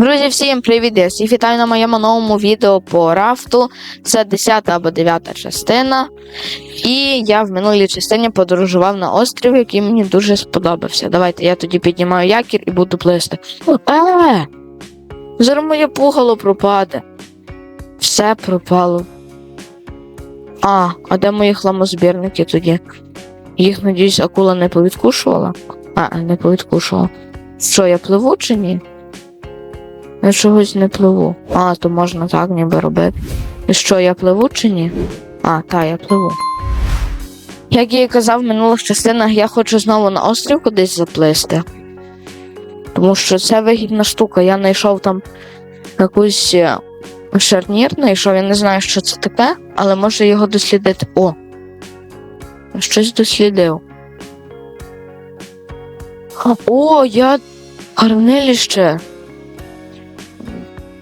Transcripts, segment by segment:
Друзі, всім привіт! Я всіх вітаю на моєму новому відео по рафту. Це 10 або 9 частина. І я в минулій частині подорожував на острів, який мені дуже сподобався. Давайте я тоді піднімаю якір і буду плисти. Е! Зараз моє пугало пропаде. Все пропало. А, а де мої хламозбірники тоді? Їх, надіюсь, акула не повідкушувала? А, не повідкушувала. Що, я пливу чи ні? Я чогось не пливу. А, то можна так ніби робити. І що, я пливу чи ні? А, та, я пливу. Як я і казав в минулих частинах, я хочу знову на острів кудись заплисти. Тому що це вигідна штука. Я знайшов там якусь е, шарнір, знайшов, я не знаю, що це таке, але може його дослідити. О! Щось дослідив. О, я гарнилище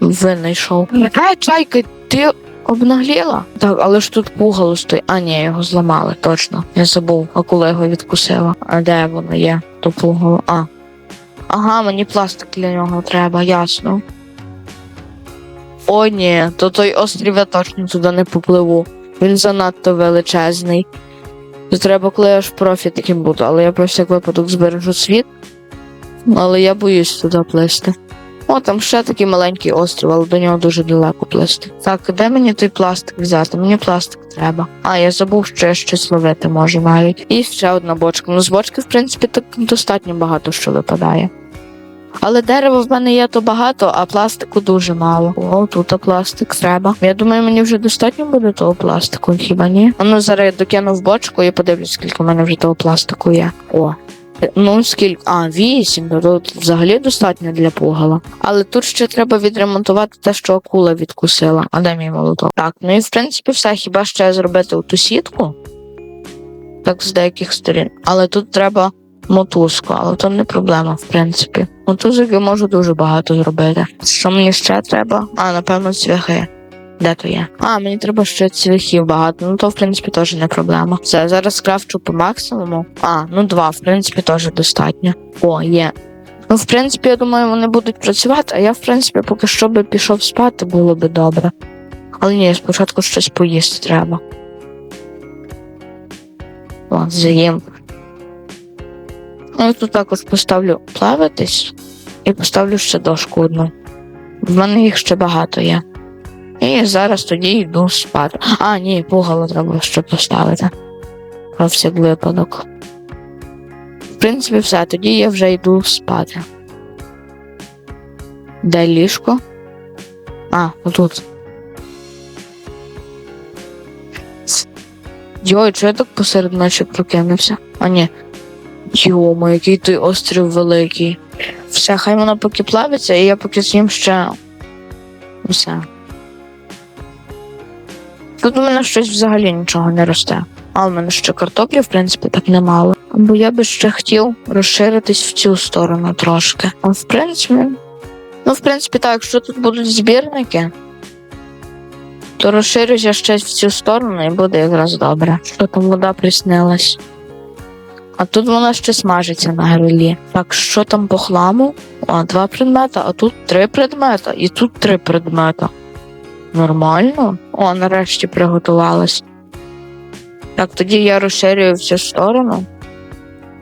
винайшов. Е, чайка, ти обнагліла? Так, але ж тут пугало стоїть. А, ні, його зламали, точно. Я забув, а коли його відкусила. А де воно є? То пугало. А. Ага, мені пластик для нього треба, ясно. О, ні, то той острів я точно туди не попливу. Він занадто величезний. То треба, коли я ж профі таким буду, але я про всяк випадок збережу світ. Але я боюсь туди плисти. О, там ще такий маленький острів, але до нього дуже далеко плисти. Так, де мені той пластик взяти? Мені пластик треба. А, я забув, що я щось ловити можу навіть. І ще одна бочка. Ну, з бочки, в принципі, так достатньо багато що випадає. Але дерева в мене є то багато, а пластику дуже мало. О, тут пластик треба. Я думаю, мені вже достатньо буде того пластику, хіба ні? А ну зараз я докину в бочку і подивлюсь, скільки в мене вже того пластику є. О. Ну, скільки. А, вісім, то тут взагалі достатньо для пугала. Але тут ще треба відремонтувати те, що акула відкусила. А де мій молоток? Так, ну і в принципі все. Хіба ще зробити ту сітку? Так, з деяких сторін. Але тут треба мотузку, але то не проблема, в принципі. Мотузок я можу дуже багато зробити. Що мені ще треба? А, напевно, цвяхи. Де то є? А, мені треба ще цвяхів багато. Ну то в принципі теж не проблема. Все, зараз крафчу по максимуму. А, ну два, в принципі, теж достатньо. О, є. Ну, в принципі, я думаю, вони будуть працювати, а я, в принципі, поки що би пішов спати, було би добре. Але ні, спочатку щось поїсти треба. О. Ну, я тут також поставлю плаватись і поставлю ще дошку одну. В мене їх ще багато є. І зараз тоді йду спати. А, ні, пугало треба ще поставити. Про всяк випадок. В принципі, все, тоді я вже йду спати. Де ліжко? А, отут. Йой, чого я так посеред ночі прокинувся? А ні. Йомо, який той острів великий. Все, хай воно поки плавиться, і я поки з'їм ще. Все. Тут у мене щось взагалі нічого не росте. А в мене ще картоплі, в принципі, так немало. Бо я би ще хотів розширитись в цю сторону трошки. А в принципі. Ну, в принципі, так, якщо тут будуть збірники, то розширюся ще в цю сторону і буде якраз добре. Що там вода приснилась. А тут вона ще смажиться на грилі. Так, що там по хламу? А, два предмета, а тут три предмета, і тут три предмета. Нормально? О, нарешті приготувалась. Так, тоді я розширюю в цю сторону.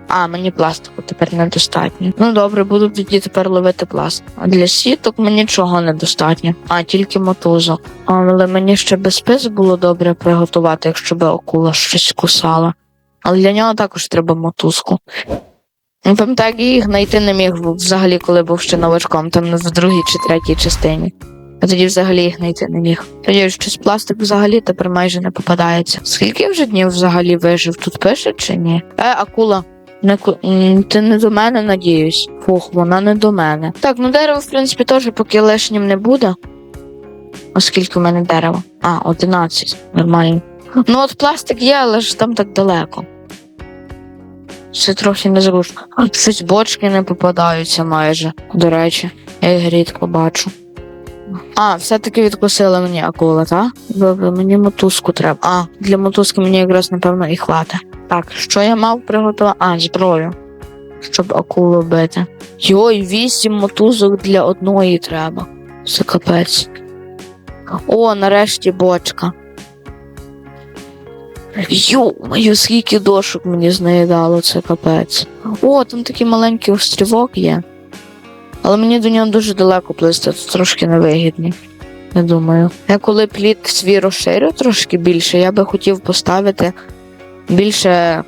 А, мені пластику тепер недостатньо. Ну добре, буду тоді тепер ловити пластик. А для сіток мені нічого недостатньо. А, тільки мотузок. Але мені ще без спис було добре приготувати, якщо би акула щось кусала. Але для нього також треба мотузку. Ну, пам'ятаю, їх знайти не міг взагалі, коли був ще новачком, там в другій чи третій частині. Тоді взагалі їх знайти не міг. Тоді щось пластик взагалі тепер майже не попадається. Скільки вже днів взагалі вижив? Тут пише чи ні? Е, акула. Не Ти не до мене надіюсь. Фух, вона не до мене. Так, ну дерево, в принципі, теж поки лишнім не буде. Оскільки в мене дерево? А, 11. Нормально. Ну от пластик є, але ж там так далеко. Це трохи незручно. Щось бочки не попадаються майже. До речі, я їх рідко бачу. А, все-таки відкусила мені акула, так? Добре, мені мотузку треба. А, для мотузки мені якраз, напевно, і хватить. Так, що я мав приготувати? А, зброю. щоб акулу бити. Йой, вісім мотузок для одної треба. Це капець. О, нарешті бочка. Йо-моє, скільки дошок мені з неї дало, це капець. О, там такий маленький острівок є. Але мені до нього дуже далеко плисти, це трошки невигідно. Я думаю. Я коли плід свій розширю трошки більше, я би хотів поставити більше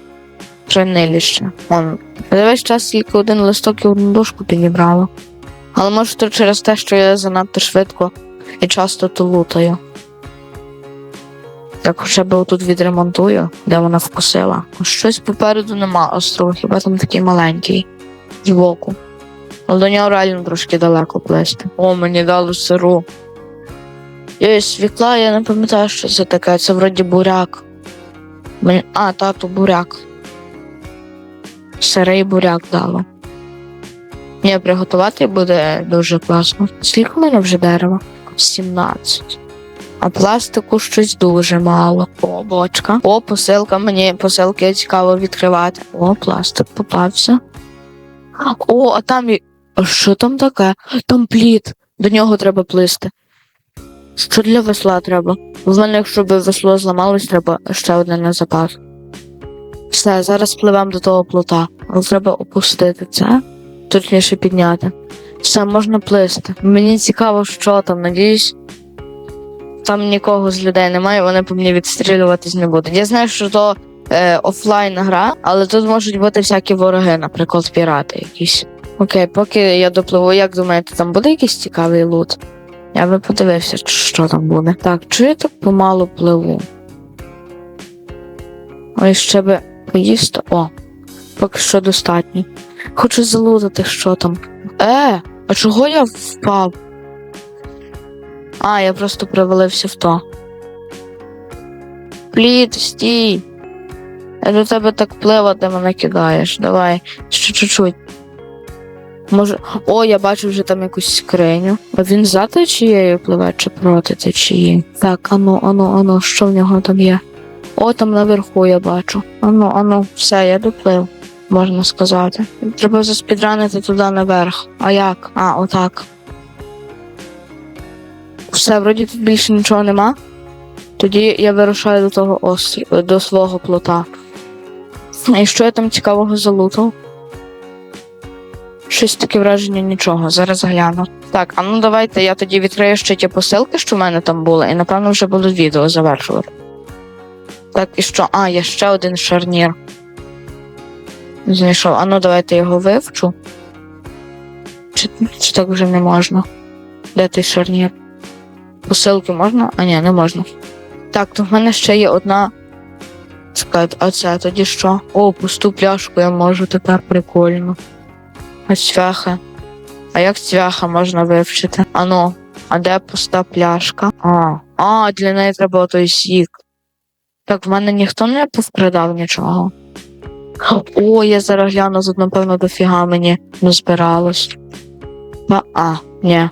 хранилища. Он. Я весь час тільки один листок і одну дошку підібрала. Але може то через те, що я занадто швидко і часто то лутаю. Так хоча б отут відремонтую, де вона вкусила. Щось попереду нема острову, хіба там такий маленький. Збоку. Але до нього реально трошки далеко плисти. О, мені дали сиру. Є світла, я не пам'ятаю, що це таке. Це вроді буряк. Мені... А, тату, буряк. Сирий буряк дало. Ні, приготувати буде дуже класно. Скільки в мене вже дерева? 17. А пластику щось дуже мало. О, бочка. О, посилка. Мені посилки цікаво відкривати. О, пластик попався. О, а там. А що там таке? Там плід. До нього треба плисти. Що для весла треба? В мене, якщо б весло зламалось, треба ще одне на запас. Все, зараз пливемо до того плота. Треба опустити це, точніше підняти. Все, можна плисти. Мені цікаво, що там, надіюсь. Там нікого з людей немає, вони по мені відстрілюватись не будуть. Я знаю, що то е, офлайн гра, але тут можуть бути всякі вороги, наприклад, пірати якісь. Окей, поки я допливу, як думаєте, там буде якийсь цікавий лут? Я би подивився, що там буде. Так, я так помалу пливу? Ой, ще би поїсти. О, поки що достатньо. Хочу залутати, що там. Е, а чого я впав? А, я просто привалився в то. Плід, стій. Я до тебе так плива, ти мене кидаєш. Давай, ще чуть-чуть. Може. О, я бачу вже там якусь скриню. А він за течією пливе чи проти течії? Так, ану, ану, ану, що в нього там є? О, там наверху я бачу. Ану, ану, все, я доплив, можна сказати. Треба заспідранити туди наверх. А як? А, отак. Все, вроді тут більше нічого нема. Тоді я вирушаю до того острова, до свого плота. І що я там цікавого залутав? Щось таке враження нічого, зараз гляну. Так, а ну давайте я тоді відкрию ще ті посилки, що в мене там були, і напевно вже буду відео завершувати. Так, і що? А, є ще один шарнір. Знайшов. А ну давайте його вивчу. Чи, чи так вже не можна? Де той шарнір? Посилки можна? А ні, не можна. Так, то в мене ще є одна. Чекайте, а це тоді що? О, пусту пляшку я можу тепер прикольно. А цвяхи. А як цвяха можна вивчити? Ану, а де пуста пляшка? А, а для неї треба той сік. Так, в мене ніхто не повкрадав нічого. О, я зараз гляну, тут, напевно, дофіга мені не збиралось. А, а, ні.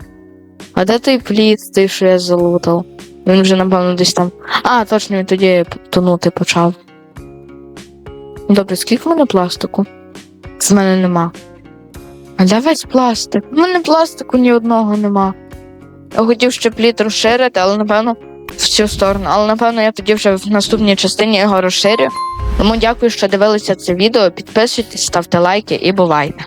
А де той плід, той, що я залутав? Він вже, напевно, десь там. А, точно, він тоді тонути почав. Добре, скільки в мене пластику? З мене нема. А весь пластик? У мене пластику ні одного нема. Я хотів ще плід розширити, але напевно в цю сторону. Але напевно я тоді вже в наступній частині його розширю. Тому дякую, що дивилися це відео. Підписуйтесь, ставте лайки і бувайте.